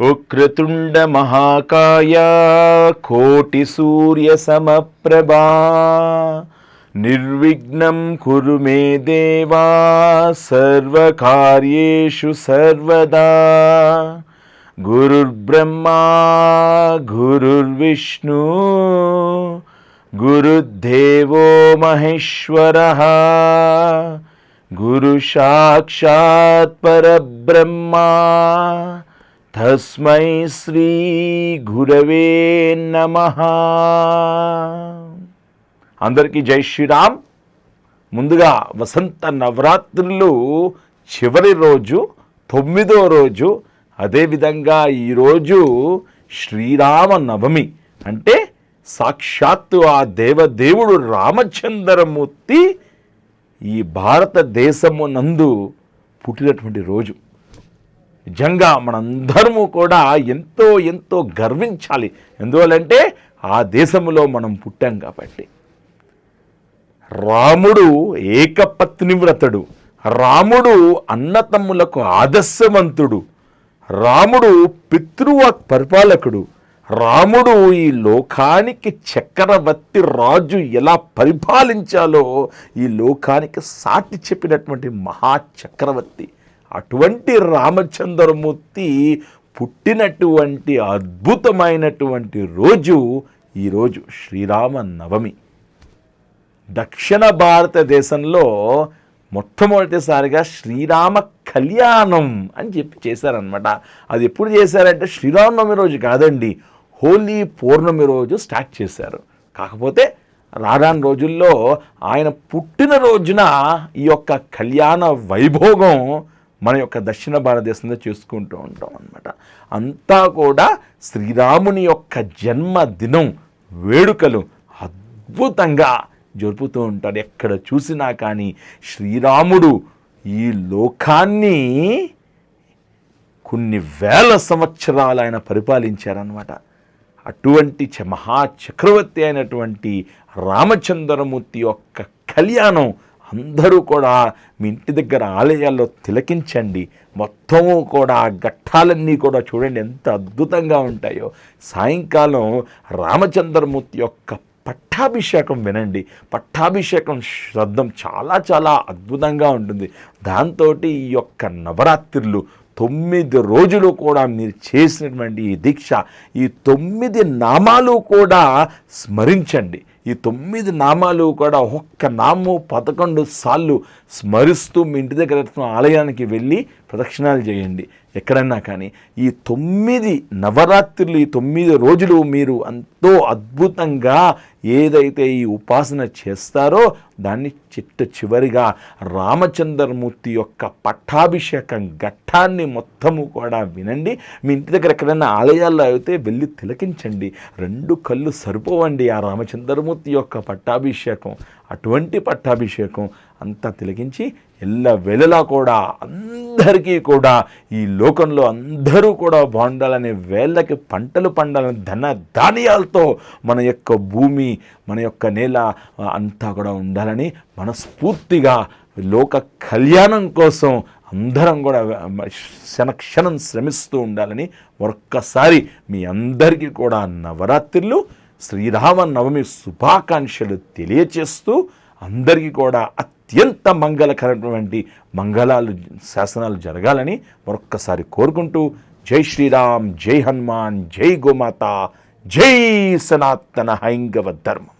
ఉక్రతుండ మహాకాయ కోటి సూర్య సమప్రభా. నిర్విఘ్నం కురు మే దేవా సర్వకార్యేషు సర్వదా. గురుర్బ్రహ్మా గురుర్విష్ణు గురుదేవో మహేశ్వర. గురు సాక్షాత్ పరబ్రహ్మా. తస్మై శ్రీ గురవే నమ. అందరికీ జై శ్రీరామ్. ముందుగా వసంత నవరాత్రులు చివరి రోజు తొమ్మిదో రోజు అదేవిధంగా ఈరోజు శ్రీరామ నవమి. అంటే సాక్షాత్తు ఆ దేవదేవుడు రామచంద్రమూర్తి ఈ భారతదేశము నందు పుట్టినటువంటి రోజు. నిజంగా మనందరము కూడా ఎంతో ఎంతో గర్వించాలి. ఎందువల్లంటే ఆ దేశంలో మనం పుట్టాం కాబట్టి. రాముడు ఏకపత్నివ్రతడు రాముడు అన్నతమ్ములకు ఆదర్శవంతుడు. రాముడు పితృవ పరిపాలకుడు. రాముడు ఈ లోకానికి చక్రవర్తి రాజు ఎలా పరిపాలించాలో ఈ లోకానికి సాటి చెప్పినటువంటి మహా చక్రవర్తి. అటువంటి రామచంద్రమూర్తి పుట్టినటువంటి అద్భుతమైనటువంటి రోజు ఈరోజు శ్రీరామ నవమి దక్షిణ భారతదేశంలో మొట్టమొదటిసారిగా శ్రీరామ కళ్యాణం అని చెప్పి చేశారనమాట అది ఎప్పుడు చేశారంటే శ్రీరామనవమి రోజు కాదండి హోలీ పౌర్ణమి రోజు స్టార్ట్ చేశారు. కాకపోతే రారాని రోజుల్లో ఆయన పుట్టిన రోజున ఈ యొక్క కళ్యాణ వైభోగం మన యొక్క దక్షిణ భారతదేశంలో చేసుకుంటూ ఉంటాం అనమాట అంతా కూడా శ్రీరాముని యొక్క జన్మదినం వేడుకలు అద్భుతంగా జరుపుతూ ఉంటారు ఎక్కడ చూసినా కానీ శ్రీరాముడు ఈ లోకాన్ని కొన్ని వేల సంవత్సరాలు ఆయన పరిపాలించారనమాట అటువంటి చ మహా చక్రవర్తి అయినటువంటి రామచంద్రమూర్తి యొక్క కళ్యాణం అందరూ కూడా మీ ఇంటి దగ్గర ఆలయాల్లో తిలకించండి. మొత్తము కూడా ఘట్టాలన్నీ కూడా చూడండి ఎంత అద్భుతంగా ఉంటాయో. సాయంకాలం రామచంద్రమూర్తి యొక్క పట్టాభిషేకం వినండి. పట్టాభిషేకం శబ్దం చాలా చాలా అద్భుతంగా ఉంటుంది. దాంతో ఈ యొక్క నవరాత్రులు తొమ్మిది రోజులు కూడా మీరు చేసినటువంటి ఈ దీక్ష ఈ తొమ్మిది నామాలు కూడా స్మరించండి. ఈ తొమ్మిది నామాలు కూడా ఒక్క నామం పదకొండు సార్లు స్మరిస్తూ మీ ఇంటి దగ్గర ఆలయానికి వెళ్ళి ప్రదక్షిణాలు చేయండి. ఎక్కడన్నా కానీ ఈ తొమ్మిది నవరాత్రులు ఈ తొమ్మిది రోజులు మీరు ఎంతో అద్భుతంగా ఏదైతే ఈ ఉపాసన చేస్తారో దాన్ని చిట్ట చివరిగా రామచంద్రమూర్తి యొక్క పట్టాభిషేకం ఘట్టాన్ని మొత్తము కూడా వినండి. మీ ఇంటి దగ్గర ఎక్కడైనా ఆలయాల్లో అయితే వెళ్ళి తిలకించండి. రెండు కళ్ళు సరిపోవండి ఆ రామచంద్రమూర్తి యొక్క పట్టాభిషేకం. అటువంటి పట్టాభిషేకం అంతా తిలకించి ఎల్ల వెలలా కూడా అందరికీ కూడా ఈ లోకంలో అందరూ కూడా బాగుండాలనే వేళ్ళకి పంటలు పండాలని ధన ధాన్యాలతో మన యొక్క భూమి మన యొక్క నేల అంతా కూడా ఉండాలని మనస్ఫూర్తిగా లోక కళ్యాణం కోసం అందరం కూడా క్షణక్షణం శ్రమిస్తూ ఉండాలని ఒక్కసారి మీ అందరికీ కూడా నవరాత్రులు శ్రీరామ నవమి శుభాకాంక్షలు తెలియచేస్తూ అందరికీ కూడా అత్యంత మంగళకరమైనటువంటి మంగళాలు శాసనాలు జరగాలని మరొక్కసారి కోరుకుంటూ జై శ్రీరామ్ జై హనుమాన్ జై గోమాత జై సనాతన హైంగవ ధర్మం.